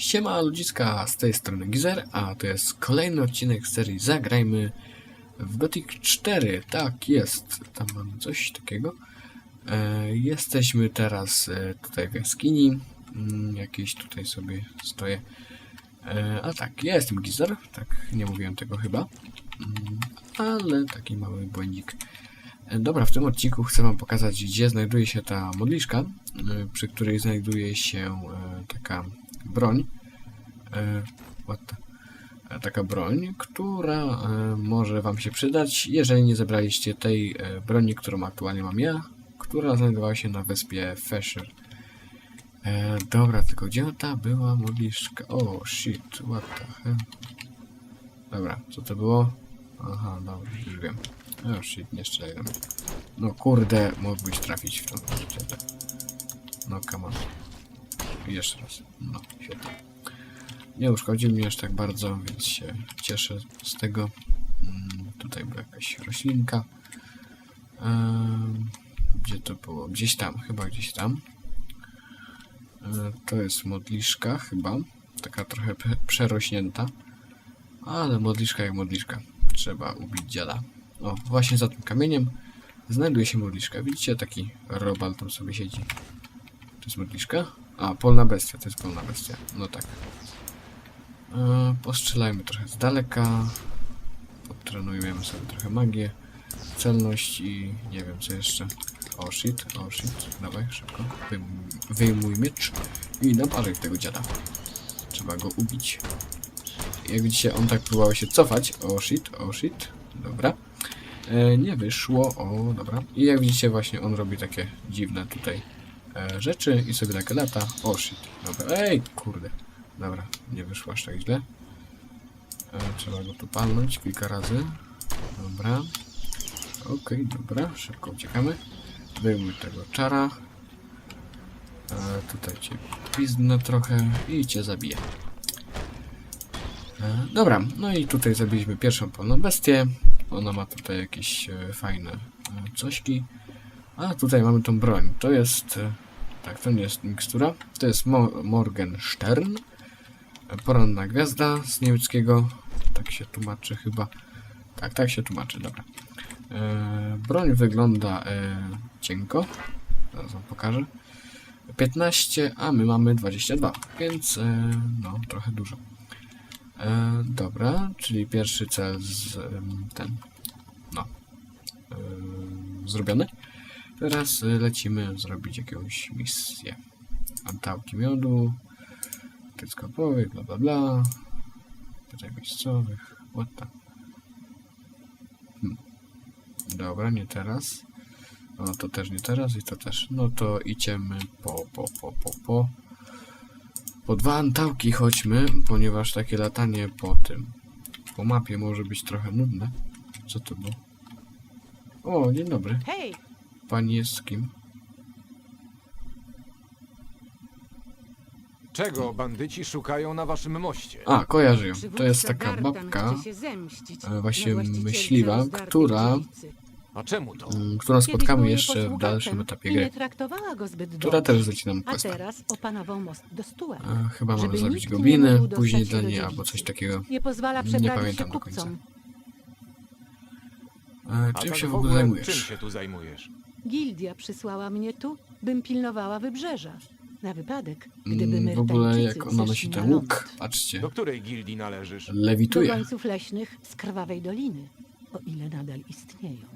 Siema ludziska, z tej strony Gizer, a to jest kolejny odcinek serii Zagrajmy w Gothic 4. Tak, jest, tam mamy coś takiego. E, jesteśmy teraz e, tutaj w jaskini. Mm, jakieś tutaj sobie stoję. E, a tak, ja jestem Gizer, tak, nie mówiłem tego chyba. Mm, ale taki mały błędzik. Dobra, w tym odcinku chcę Wam pokazać, gdzie znajduje się ta modliszka, e, przy której znajduje się e, taka broń. E, what Taka broń, która może Wam się przydać, jeżeli nie zebraliście tej broni, którą aktualnie mam ja, która znajdowała się na wyspie Fesher. Dobra, tylko gdzie ta była modliszka? O, shit, what the hell? Dobra, co to było? Aha, dobra, już wiem. O, shit, nie strzelaj do mnie. No kurde, mógłbyś trafić w tą dziadę. No, come on. Jeszcze raz. No, świetnie. Nie uszkodził mnie aż tak bardzo, więc się cieszę z tego. Mm, tutaj była jakaś roślinka. Em, gdzie to było? Gdzieś tam, chyba gdzieś tam. E, to jest modliszka chyba. Taka trochę przerośnięta. Ale modliszka jak modliszka. Trzeba ubić dziada. O, właśnie za tym kamieniem znajduje się modliszka. Widzicie, taki robal tam sobie siedzi. To jest modliszka? A, polna bestia, to jest polna bestia. No tak. E, postrzelajmy trochę z daleka. Podtrenujemy sobie trochę magię, celność i nie wiem co jeszcze. O shit, o shit. Dawaj, szybko. Wyjmuj, miecz i naparzaj tego dziada. Trzeba go ubić. Jak widzicie, on tak próbował się cofać. O shit, o shit. Dobra. E, nie wyszło. O, dobra. I jak widzicie, właśnie on robi takie dziwne tutaj e, rzeczy i sobie tak lata. O shit. Dobra. Ej, kurde. Dobra, nie wyszło aż tak źle. E, trzeba go tu palnąć kilka razy. Dobra. Okej, dobra. Szybko uciekamy. Wyjmuj tego czara. E, tutaj cię piznę trochę i cię zabiję. E, dobra, no i tutaj zabiliśmy pierwszą polną bestię. Ona ma tutaj jakieś e, fajne e, cośki. A tutaj mamy tą broń. To jest... E, tak, to nie jest mikstura. To jest Mo Morgenstern. Poranna gwiazda z niemieckiego. Tak się tłumaczy chyba. Tak, tak się tłumaczy, dobra. E, broń wygląda e, cienko. Zaraz wam pokażę. 15, a my mamy 22, więc e, no, trochę dużo. E, dobra, czyli pierwszy cel z ten, no, e, zrobiony. Teraz e, lecimy zrobić jakąś misję. Antałki miodu, tyckopowych, bla bla bla, pytań miejscowych, what the... Hmm. Dobra, nie teraz. No to też nie teraz i to też. No to idziemy po, po, po, po, po. Po dwa antałki chodźmy, ponieważ takie latanie po tym, po mapie może być trochę nudne. Co to było? O, dzień dobry. Hej, Pani jest z kim? Czego bandyci szukają na waszym moście? A, kojarzy ją. To jest taka babka, e, właśnie myśliwa, która- dziewicy. A czemu to? mm, którą spotkamy jeszcze w dalszym etapie gry. traktowała go zbyt Która dobrze. też zaczynam A questa. teraz opanował most do stół. E, chyba mamy Żeby zabić nikt nie gobliny, mógł później dostać się do niej dziewicy. albo coś takiego. Nie pozwala Nie przebrać się pamiętam do końca. kupcom. A czym tak się w ogóle ogóle zajmujesz? czym się tu zajmujesz? Gildia przysłała mnie tu, bym pilnowała wybrzeża. Na wypadek, gdyby Mm, my w ogóle jak ona nosi ten łuk, patrzcie, Do której gildii należysz? Do lewituje. gońców leśnych z Krwawej Doliny, o ile nadal istnieją.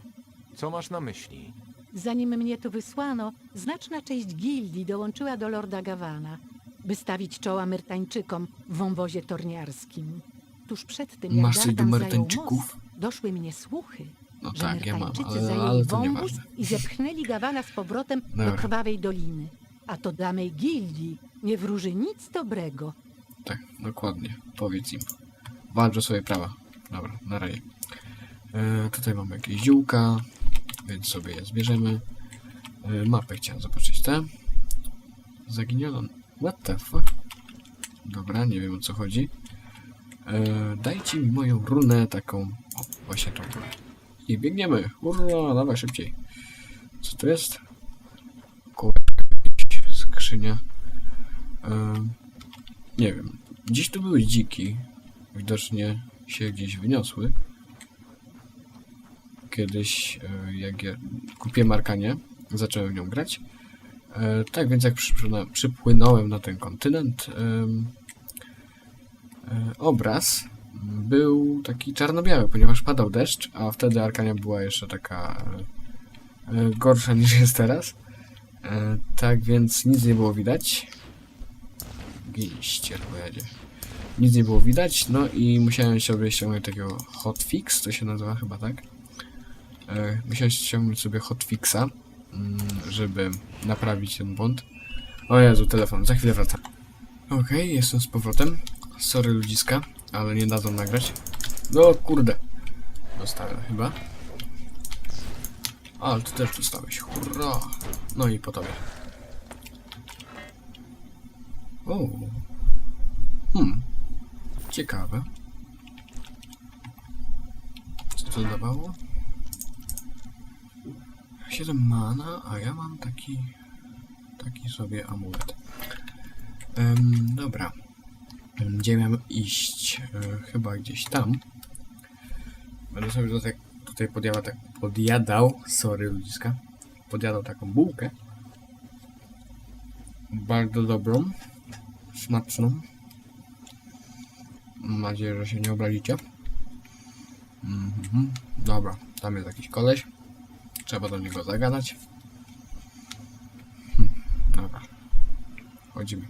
Co masz na myśli? Zanim mnie tu wysłano, znaczna część gildii dołączyła do lorda Gawana, by stawić czoła Myrtańczykom w wąwozie torniarskim. Tuż przed tym, jak Masz coś do Gardan zajął Myrtańczyków? most, doszły mnie słuchy, No że tak, ja mam, Myrtańczycy ale, zajęli ale to wąwóz nieważne. i zepchnęli Gawana z powrotem Dobra. do Krwawej Doliny. A to dla mej gildii nie wróży nic dobrego. Tak, dokładnie. Powiedz im. Walcz o swoje prawa. Dobra, na razie. E, tutaj mamy jakieś ziółka, więc sobie je zbierzemy. E, mapę chciałem zobaczyć, te. Zaginioną. What the fuck? Dobra, nie wiem o co chodzi. E, dajcie mi moją runę taką. O, właśnie tą runę. I biegniemy. Urra, dawaj szybciej. Co to jest? Jakaś skrzynia. Em, nie wiem. Gdzieś tu były dziki. Widocznie się gdzieś wyniosły. Kiedyś, e, jak ja kupiłem Arkanie, zacząłem nią grać. E, tak więc jak przypłynąłem, na ten kontynent, e, obraz był taki czarno-biały, ponieważ padał deszcz, a wtedy Arkania była jeszcze taka gorsza niż jest teraz. Tak więc nic nie było widać. Giście pojedzie. Nic nie było widać, no i musiałem sobie ściągnąć takiego hotfix, to się nazywa chyba tak. E, musiałem ściągnąć sobie hotfixa, mm, żeby naprawić ten błąd. O Jezu, telefon, za chwilę wracam. Okej, jestem z powrotem. Sorry ludziska, ale nie dadzą nagrać. No kurde. Dostałem chyba. Ale ty też dostałeś. Hurra. No i po tobie. O. Hmm. Ciekawe. Co to dawało? 7 mana, a ja mam taki... Taki sobie amulet. Dobra. Gdzie miałem iść? E, chyba gdzieś tam. Będę sobie tutaj, tutaj podjadał, tak, podjadał, sorry ludziska, podjadał taką bułkę. Bardzo dobrą, smaczną. Mam nadzieję, że się nie obrazicie. Mhm. Dobra, tam jest jakiś koleś. Trzeba do niego zagadać. Dobra. Chodzimy.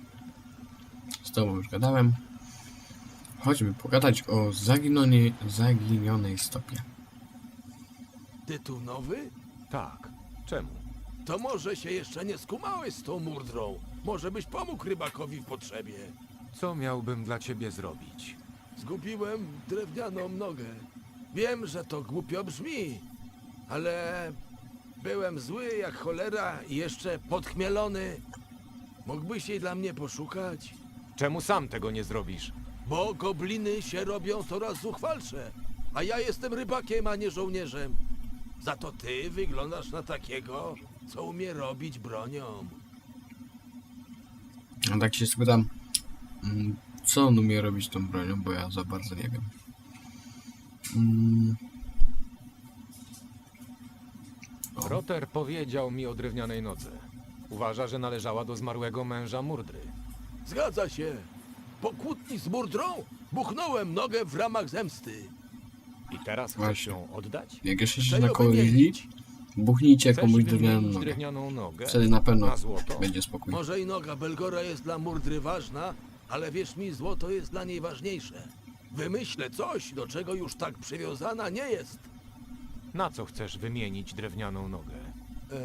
Z tobą już gadałem. Chodźmy pogadać o zaginionej, zaginionej stopie. Tytuł nowy? Tak. Czemu? To może się jeszcze nie skumałeś z tą murdrą. Może byś pomógł rybakowi w potrzebie. Co miałbym dla ciebie zrobić? Zgubiłem drewnianą nogę. Wiem, że to głupio brzmi, ale byłem zły jak cholera i jeszcze podchmielony. Mógłbyś jej dla mnie poszukać? Czemu sam tego nie zrobisz? Bo gobliny się robią coraz zuchwalsze, a ja jestem rybakiem, a nie żołnierzem. Za to ty wyglądasz na takiego, co umie robić bronią. A tak się spytam, mm, co on umie robić tą bronią, bo ja za bardzo nie wiem. Mm, Roter powiedział mi o drewnianej nodze. Uważa, że należała do zmarłego męża Murdry. Zgadza się. Po kłótni z murdrą buchnąłem nogę w ramach zemsty. I teraz chcesz Właśnie. ją oddać? jak jeszcze się Chcę ją nakołili, wymienić. buchnijcie Chcesz komuś drewnianą wymienić nogę. drewnianą nogę? Wtedy na pewno Na złoto? będzie spokój. Może i noga Belgora jest dla murdry ważna, ale wierz mi, złoto jest dla niej ważniejsze. Wymyślę coś, do czego już tak przywiązana nie jest. Na co chcesz wymienić drewnianą nogę? Eee,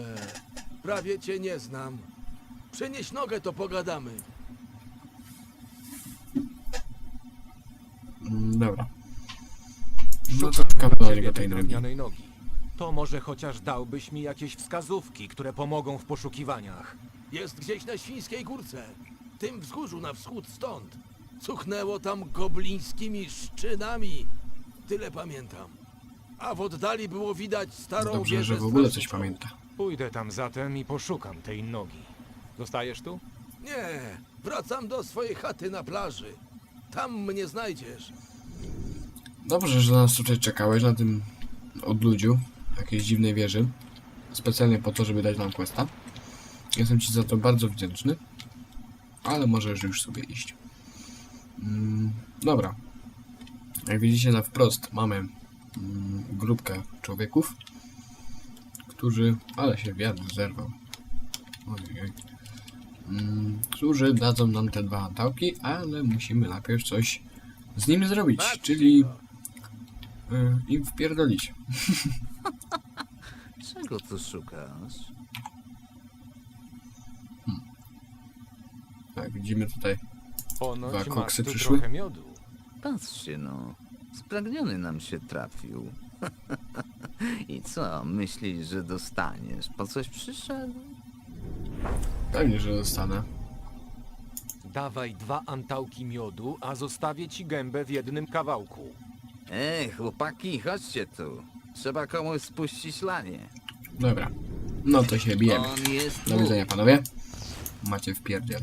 prawie cię nie znam. Przynieś nogę, to pogadamy. Mm, Dobra. No to ciebie niego tej drewnianej nogi. To może chociaż dałbyś mi jakieś wskazówki, które pomogą w poszukiwaniach. Jest gdzieś na Świńskiej Górce. Tym wzgórzu na wschód stąd. Cuchnęło tam goblińskimi szczynami. Tyle pamiętam. A w oddali było widać starą Dobrze, wieżę że w ogóle coś pamięta. Pójdę tam zatem i poszukam tej nogi. Zostajesz tu? Nie, wracam do swojej chaty na plaży. Tam mnie znajdziesz. Dobrze, że nas tutaj czekałeś na tym odludziu, jakiejś dziwnej wieży. Specjalnie po to, żeby dać nam questa. Jestem ci za to bardzo wdzięczny. Ale możesz już sobie iść. Mm, dobra. Jak widzicie na wprost mamy grupkę człowieków, którzy... Ale się wiatr zerwał. Ojej. Mm, którzy dadzą nam te dwa antałki, ale musimy najpierw coś z nimi zrobić, czyli no. y, im wpierdolić. Czego tu szukasz? Tak, widzimy tutaj Ponoć Dwa masz koksy tu przyszły? trochę miodu. Patrzcie no, spragniony nam się trafił. I co, myślisz, że dostaniesz? Po coś przyszedł? pewnie, że dostanę. Dawaj dwa antałki miodu, a zostawię ci gębę w jednym kawałku. Ej, chłopaki, chodźcie tu. Trzeba komuś spuścić lanie. Dobra, no to się bijemy. On jest Do widzenia panowie. Macie wpierdziel.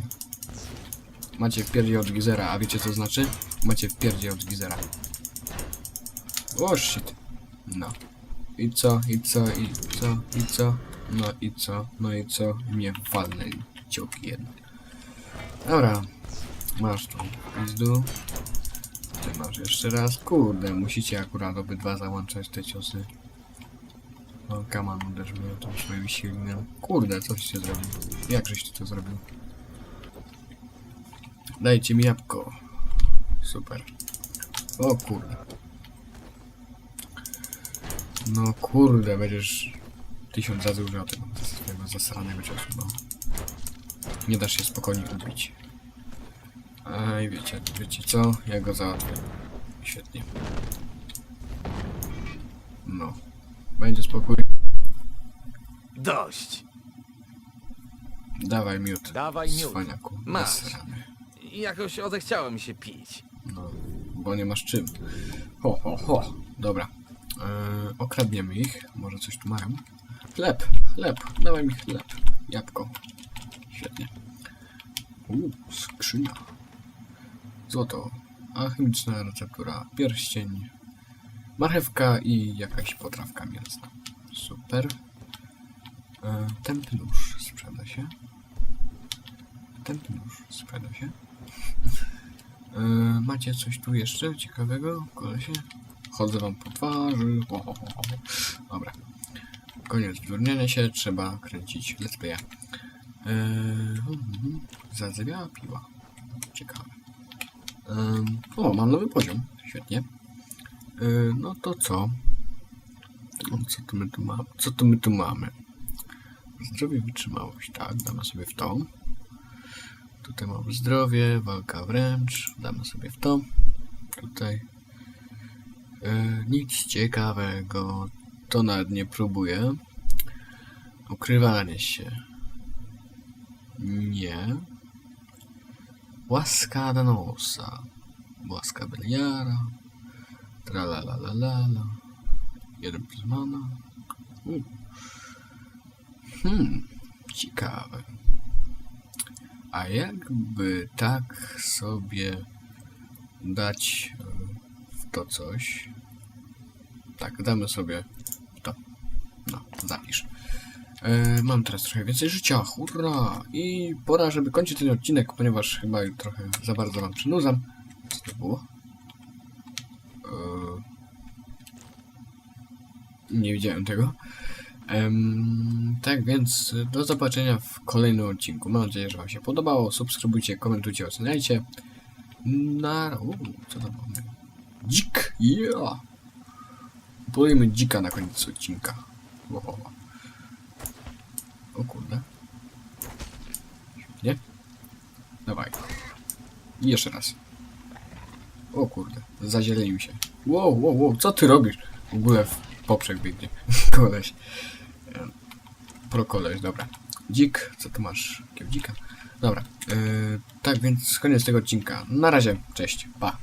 Macie w pierdzie od Gizera, a wiecie co znaczy? Macie w pierdzie od Gizera. O shit. No. I co, i co, i co, i co? No i co, no i co? Nie walnęli ciołki jedne. Dobra. Masz tu pizdu. Ty masz jeszcze raz. Kurde, musicie akurat obydwa załączać te ciosy. No, kaman uderz mnie tą swoim silnym. Kurde, coś się zrobił. Jak żeś ty to zrobił? Dajcie mi jabłko. Super. O kurde. No kurde, będziesz tysiąc razy użył tego swojego zasranego ciosu, no. Nie dasz się spokojnie ubić. A i wiecie, wiecie co? Ja go załatwię. Świetnie. No. Będzie spokój. Dość! Dawaj miód. Dawaj miód. Cwaniaku. Masz. Zasrany. Jakoś odechciało mi się pić. No, bo nie masz czym. Ho, ho, ho. Dobra. Eee, okradniemy ich. Może coś tu mają. Chleb, chleb. Dawaj mi chleb. Jabłko. Świetnie. Uuu, skrzynia. Złoto. Alchemiczna receptura. Pierścień. Marchewka i jakaś potrawka mięsna. Super. Eee, tępy nóż sprzeda się. Tępy nóż sprzeda się. E, macie coś tu jeszcze ciekawego, kolesie? Chodzę wam po twarzy. Ho, ho, ho, ho. Dobra. Koniec durnienia się, trzeba kręcić let's playa. Eee, mhm. Zardzewiała piła. Ciekawe. Em, o, mam nowy poziom. Świetnie. E, no to co? Co tu my tu mamy? Co tu my tu mamy? Zdrowie, wytrzymałość. Tak, damy sobie w to. Tutaj mamy zdrowie, walka wręcz. Damy sobie w to. Tutaj. E, nic ciekawego. To nawet nie próbuję. Ukrywanie się. Nie. Łaska Danosa. Łaska Beliara. Tralalalala. Jeden plus mana. U. Hmm. Ciekawe. A jakby tak sobie dać to coś. Tak, damy sobie to. No, zapisz. E, mam teraz trochę więcej życia, hurra! I pora, żeby kończyć ten odcinek, ponieważ chyba trochę za bardzo wam przynudzam. Co to było? E, nie widziałem tego. Em, tak więc do zobaczenia w kolejnym odcinku. Mam nadzieję, że Wam się podobało. Subskrybujcie, komentujcie, oceniajcie. Na. U, co to? Dzik! Yeah! Polujemy dzika na koniec odcinka. Wow. O kurde. Nie? Dawaj. Jeszcze raz. O kurde, zazielenił się. Wow, wow, wow, co ty robisz? W ogóle w poprzek biegnie. Koleś. Pro koleś, dobra. Dzik, co tu masz? Jakiego dzika? Dobra. Yy, tak więc koniec tego odcinka. Na razie, cześć, pa.